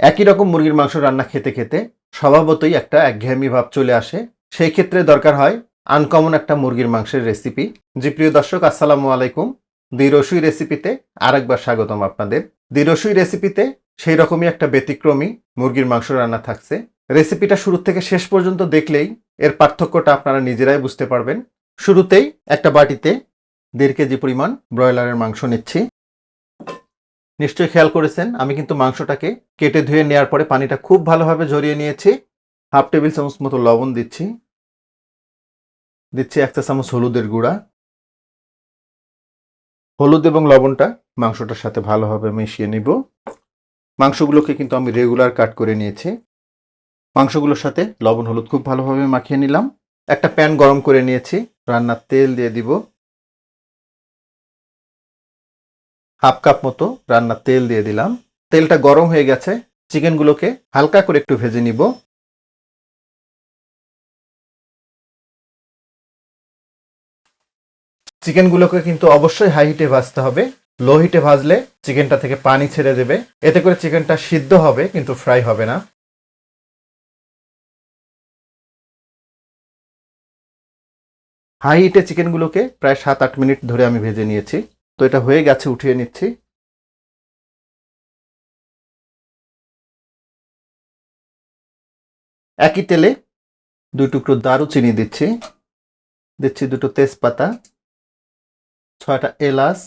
একই রকম মুরগির মাংস রান্না খেতে খেতে স্বভাবতই একটা একঘেয়েমি ভাব চলে আসে। সেই ক্ষেত্রে দরকার হয় আনকমন একটা মুরগির মাংসের রেসিপি। জি, প্রিয় দর্শক, আসসালামু আলাইকুম। দিরসুই রেসিপিতে আরেকবার স্বাগতম আপনাদের। দিরসুই রেসিপিতে সেই রকমই একটা ব্যতিক্রমী মুরগির মাংস রান্না থাকছে। রেসিপিটা শুরু থেকে শেষ পর্যন্ত দেখলেই এর পার্থক্যটা আপনারা নিজেরাই বুঝতে পারবেন। শুরুতেই একটা বাটিতে দেড় কেজি পরিমাণ ব্রয়লারের মাংস নিচ্ছি। নিশ্চয়ই খেয়াল করেছেন, আমি কিন্তু মাংসটাকে কেটে ধুয়ে নেওয়ার পরে পানিটা খুব ভালোভাবে ঝরিয়ে নিয়েছি। হাফ টেবিল চামচ মতো লবণ দিচ্ছি। দিচ্ছি এক চা চামচ হলুদের গুঁড়া। হলুদ এবং লবণটা মাংসটার সাথে ভালোভাবে মিশিয়ে নিব। মাংসগুলোকে কিন্তু আমি রেগুলার কাট করে নিয়েছি। মাংসগুলোর সাথে লবণ হলুদ খুব ভালোভাবে মাখিয়ে নিলাম। একটা প্যান গরম করে নিয়েছি। রান্নার তেল দিয়ে দিব। হাফ কাপ মতো রান্নার তেল দিয়ে দিলাম। তেলটা গরম হয়ে গেছে। চিকেনগুলোকে হালকা করে একটু ভেজে নিব। চিকেনগুলোকে কিন্তু অবশ্যই হাই হিটে ভাজতে হবে। লো হিটে ভাজলে চিকেনটা থেকে পানি ছেড়ে দেবে। এতে করে চিকেনটা সিদ্ধ হবে, কিন্তু ফ্রাই হবে না। হাই হিটে চিকেনগুলোকে প্রায় সাত আট মিনিট ধরে আমি ভেজে নিয়েছি। তো এটা হয়ে গেছে, উঠিয়ে নিচ্ছি। একই তেলে দুই টুকরো দারুচিনি দিচ্ছি। দিচ্ছি দুটো তেজপাতা, ছয়টা এলাচ,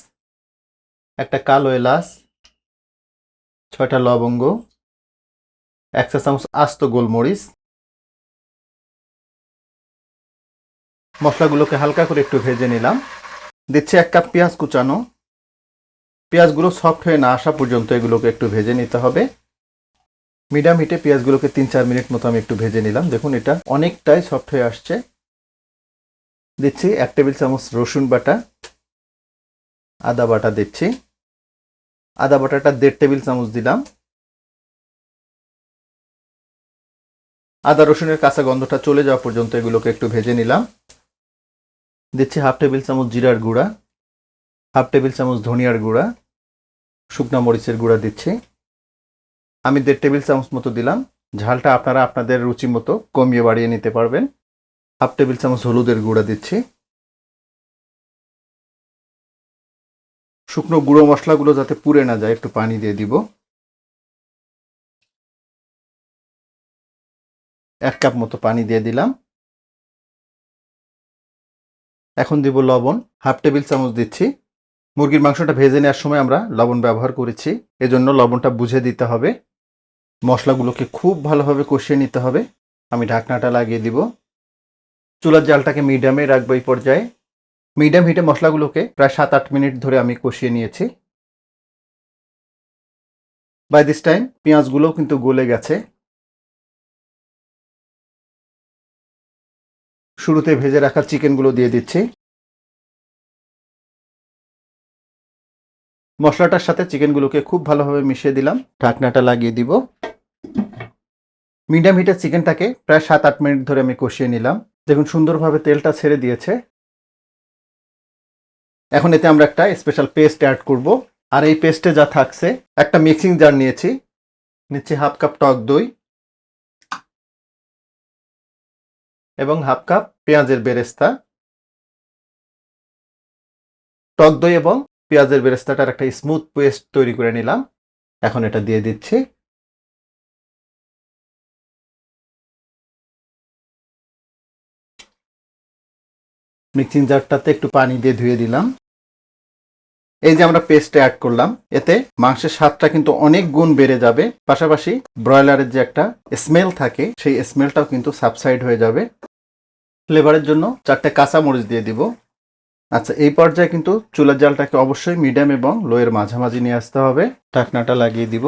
একটা কালো এলাচ, ছয়টা লবঙ্গ, এক চা চামচ আস্ত গোলমরিচ। মশলাগুলোকে হালকা করে একটু ভেজে নিলাম। দিচ্ছি এক কাপ পেঁয়াজ কুচানো। পেঁয়াজগুলো সফট হয়ে না আসা পর্যন্ত এগুলোকে একটু ভেজে নিতে হবে। মিডিয়াম হিটে পেঁয়াজগুলোকে তিন চার মিনিট মতো আমি একটু ভেজে নিলাম। দেখুন, এটা অনেকটাই সফট হয়ে আসছে। দিচ্ছি এক টেবিল চামচ রসুন বাটা। আদা বাটা দিচ্ছি। আদা বাটাটা দেড় টেবিল চামচ দিলাম। আদা রসুনের কাঁচা গন্ধটা চলে যাওয়া পর্যন্ত এগুলোকে একটু ভেজে নিলাম। দিচ্ছি হাফ টেবিল চামচ জিরার গুঁড়া, হাফ টেবিল চামচ ধনিয়ার গুঁড়া, শুকনো মরিচের গুঁড়া দিচ্ছি। আমি দেড় টেবিল চামচ মতো দিলাম। ঝালটা আপনারা আপনাদের রুচি মতো কমিয়ে বাড়িয়ে নিতে পারবেন। হাফ টেবিল চামচ হলুদের গুঁড়া দিচ্ছি। শুকনো গুঁড়ো মশলাগুলো যাতে পুড়ে না যায়, একটু পানি দিয়ে দিব। এক কাপ মতো পানি দিয়ে দিলাম। এখন দিব লবণ, হাফ টেবিল চামচ দিচ্ছি। মুরগির মাংসটা ভেজে নেওয়ার সময় আমরা লবণ ব্যবহার করেছি। এজন্য লবণটা বুঝে দিতে হবে। মশলাগুলোকে খুব ভালোভাবে কষিয়ে নিতে হবে। আমি ঢাকনাটা লাগিয়ে দিব। চুলার জালটাকে মিডিয়ামে রাখব এই পর্যায়ে। মিডিয়াম হিটে মশলাগুলোকে প্রায় সাত আট মিনিট ধরে আমি কষিয়ে নিয়েছি। বাই দিস টাইম পেঁয়াজগুলোও কিন্তু গলে গেছে। শুরুতে ভেজে রাখা চিকেনগুলো দিয়ে দিচ্ছি। মশলাটার সাথে চিকেনগুলোকে খুব ভালোভাবে মিশিয়ে দিলাম। ঢাকনাটা লাগিয়ে দিব। মিডিয়াম হিটের চিকেনটাকে প্রায় সাত আট মিনিট ধরে আমি কষিয়ে নিলাম। দেখুন, সুন্দরভাবে তেলটা ছেড়ে দিয়েছে। এখন এতে আমরা একটা স্পেশাল পেস্ট অ্যাড করব। আর এই পেস্টে যা থাকছে, একটা মিক্সিং জার নিয়েছি। নিচ্ছি হাফ কাপ টক দই। এবং হাফ কাপ পেঁয়াজের বেরেস্তা, টক দই এবং পেঁয়াজের বেরেস্তাটার একটা স্মুথ পেস্ট তৈরি করে নিলাম। এখন এটা দিয়ে দিচ্ছি। মিক্সিং জারটাতে একটু পানি দিয়ে ধুয়ে দিলাম। এই যে আমরা পেস্টে অ্যাড করলাম, এতে মাংসের স্বাদটা কিন্তু অনেক গুণ বেড়ে যাবে। পাশাপাশি ব্রয়লারের যে একটা স্মেল থাকে, সেই স্মেলটাও কিন্তু সাবসাইড হয়ে যাবে। ফ্লেভারের জন্য চারটে কাঁচা মরিচ দিয়ে দিব। আচ্ছা এই পর্যায়ে কিন্তু চুলার জালটাকে অবশ্যই মিডিয়াম এবং লোয়ের মাঝামাঝি নিয়ে আসতে হবে। ঢাকনাটা লাগিয়ে দিব।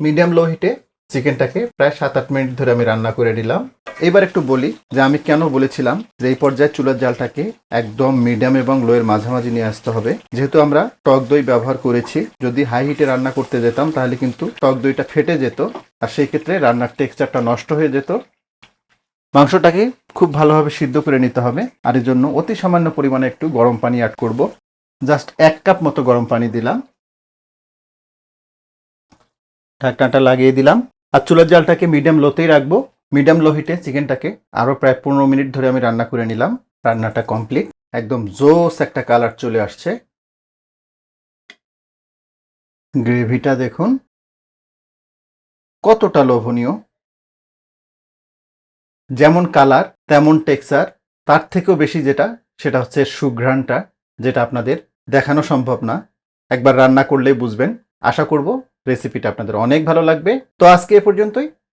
মিডিয়াম লো হিটে চিকেনটাকে প্রায় সাত আট মিনিট ধরে আমি রান্না করে নিলাম। এবার একটু বলি যে আমি কেন বলেছিলাম যে এই পর্যায়ে চুলার জালটাকে একদম মিডিয়াম এবং লোয়ের মাঝামাঝি নিয়ে আসতে হবে। যেহেতু আমরা টক দই ব্যবহার করেছি, যদি হাই হিটে রান্না করতে যেতাম তাহলে কিন্তু টক দইটা ফেটে যেত আর সেই ক্ষেত্রে রান্নার টেক্সচারটা নষ্ট হয়ে যেত। মাংসটাকে খুব ভালোভাবে সিদ্ধ করে নিতে হবে আর এর জন্য অতি সামান্য পরিমাণে একটু গরম পানি অ্যাড করব। জাস্ট এক কাপ মতো গরম পানি দিলাম। ঢাকনাটা লাগিয়ে দিলাম। আর চুলার জালটাকে মিডিয়াম লোতেই রাখব। মিডিয়াম লো হিটে চিকেনটাকে আরও প্রায় পনেরো মিনিট ধরে আমি রান্না করে নিলাম। রান্নাটা কমপ্লিট একদম জোস একটা কালার চলে আসছে। গ্রেভিটা দেখুন। কতটা লোভনীয়। যেমন কালার তেমন টেক্সচার তার থেকেও বেশি যেটা, সেটা হচ্ছে সুঘ্রাণটা, যেটা আপনাদের দেখানো সম্ভব না। একবার রান্না করলেই বুঝবেন। আশা করব রেসিপিটা আপনাদের অনেক ভালো লাগবে। তো আজকে এ পর্যন্তই।